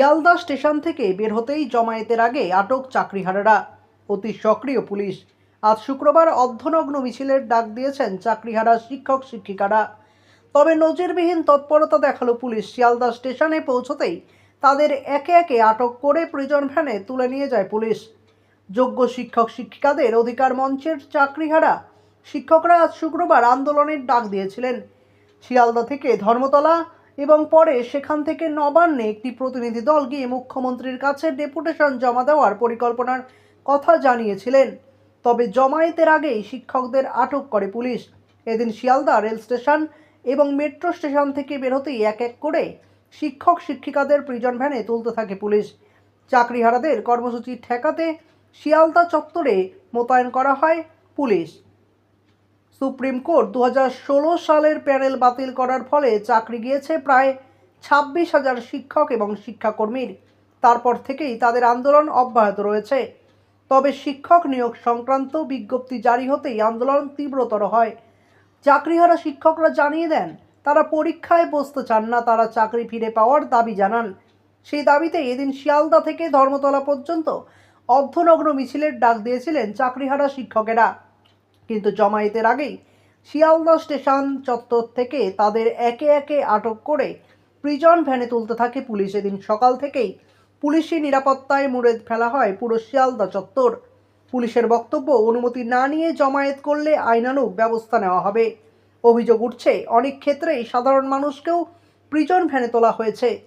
Sealdah station থেকে বের হতেই জমায়েতের আগে আটক চাকরিহারারা। অতি সক্রিয় পুলিশ। আজ শুক্রবার অর্ধনগ্ন মিছিলের ডাক দিয়েছেন চাকরিহারা শিক্ষক শিক্ষিকারা। তবে নজিরবিহীন তৎপরতা দেখাল পুলিশ। শিয়ালদা স্টেশনে পৌঁছতেই তাদের একে একে আটক করে প্রিজন ভ্যানে তুলে নিয়ে যায় পুলিশ। যোগ্য শিক্ষক শিক্ষিকাদের অধিকার মঞ্চের চাকরিহারা শিক্ষকরা আজ শুক্রবার আন্দোলনের ডাক দিয়েছিলেন। শিয়ালদা থেকে ধর্মতলা এবং পরে সেখান থেকে নবান্নে একটি প্রতিনিধি দল গিয়ে মুখ্যমন্ত্রীর কাছে ডেপুটেশন জমা দেওয়ার পরিকল্পনার কথা জানিয়েছিলেন। তবে জমায়েতের আগেই শিক্ষকদের আটক করে পুলিশ। এদিন শিয়ালদা রেল স্টেশন এবং মেট্রো স্টেশন থেকে বেরোতেই এক এক করে শিক্ষক শিক্ষিকাদের প্রিজন ভ্যানে তুলতে থাকে পুলিশ। চাকরিহারাদের কর্মসূচি ঠেকাতে শিয়ালদা চত্বরে মোতায়েন করা হয় পুলিশ। সুপ্রিম কোর্ট দু হাজার ষোলো সালের প্যানেল বাতিল করার ফলে চাকরি গিয়েছে প্রায় ছাব্বিশ হাজার শিক্ষক এবং শিক্ষাকর্মীর। তারপর থেকেই তাদের আন্দোলন অব্যাহত রয়েছে। তবে শিক্ষক নিয়োগ সংক্রান্ত বিজ্ঞপ্তি জারি হতেই আন্দোলন তীব্রতর হয়। চাকরিহারা শিক্ষকরা জানিয়ে দেন, তারা পরীক্ষায় বসতে চান না, তারা চাকরি ফিরে পাওয়ার দাবি জানান। সেই দাবিতে এদিন শিয়ালদা থেকে ধর্মতলা পর্যন্ত অর্ধনগ্ন মিছিলের ডাক দিয়েছিলেন চাকরিহারা শিক্ষকেরা। কিন্তু জমায়েতের আগেই শিয়ালদা স্টেশন চত্বর থেকে তাদের একে একে আটক করে প্রিজন ভ্যানে তুলতে থাকে পুলিশ। এদিন সকাল থেকেই পুলিশি নিরাপত্তায় মুড়ে ফেলা হয় পুরো শিয়ালদা চত্বর। পুলিশের বক্তব্য, অনুমতি না নিয়ে জমায়েত করলে আইনানুগ ব্যবস্থা নেওয়া হবে। অভিযোগ উঠছে, অনেক ক্ষেত্রেই সাধারণ মানুষকেও প্রিজন ভ্যানে তোলা হয়েছে।